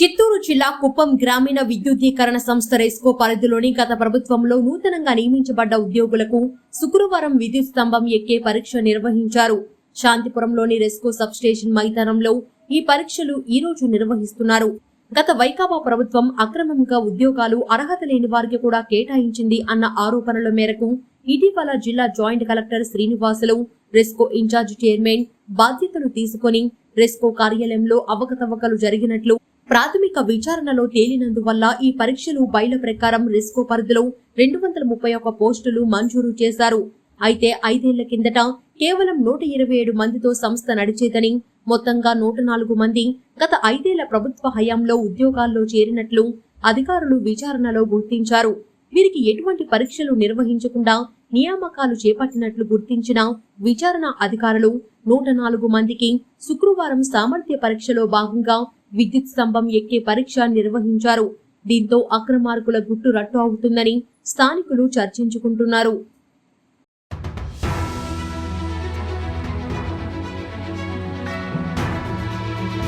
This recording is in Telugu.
చిత్తూరు జిల్లా కుప్పం గ్రామీణ విద్యుద్దీకరణ సంస్థ రెస్కో పరిధిలోని గత ప్రభుత్వంలో నూతనంగా నియమించబడ్డ ఉద్యోగులకు శుక్రవారం విద్యుత్ స్తంభం ఎక్కే పరీక్ష నిర్వహించారు. శాంతిపురంలోని రెస్కో సబ్స్టేషన్ మైదానంలో ఈ పరీక్షలు ఈ రోజు నిర్వహిస్తున్నారు. గత వైకాపా ప్రభుత్వం అక్రమంగా ఉద్యోగాలు అర్హత లేని వారికి కూడా కేటాయించింది అన్న ఆరోపణల మేరకు ఇటీవల జిల్లా joint collector Srinivasulu RESCO incharge chairman బాధ్యతలు తీసుకొని రెస్కో కార్యాలయంలో అవకతవకలు జరిగినట్లు ప్రాథమిక విచారణలో తేలినందువల్ల ఈ పరీక్షలు బయల ప్రకారం రిస్కో పరిధిలో రెండు వందల ముప్పై ఒక్క పోస్టులు మంజూరు చేశారు. అయితే ఐదేళ్ళ కిందట కేవలం నూట ఇరవై ఏడు మందితో సంస్థ నడిచేదని మొత్తంగా నూట నాలుగు మంది గత ఐదేళ్ళ ప్రభుత్వ హయాంలో ఉద్యోగాల్లో చేరినట్లు అధికారులు విచారణలో గుర్తించారు. వీరికి ఎటువంటి పరీక్షలు నిర్వహించకుండా నియామకాలు చేపట్టినట్లు గుర్తించిన విచారణ అధికారులు నూట నాలుగు మందికి శుక్రవారం సామర్థ్య పరీక్షలో భాగంగా విద్యుత్ స్తంభం ఎక్కే పరీక్ష నిర్వహించారు. దీంతో అక్రమార్కుల గుట్టు రట్టు అవుతుందని స్థానికులు చర్చించుకుంటున్నారు.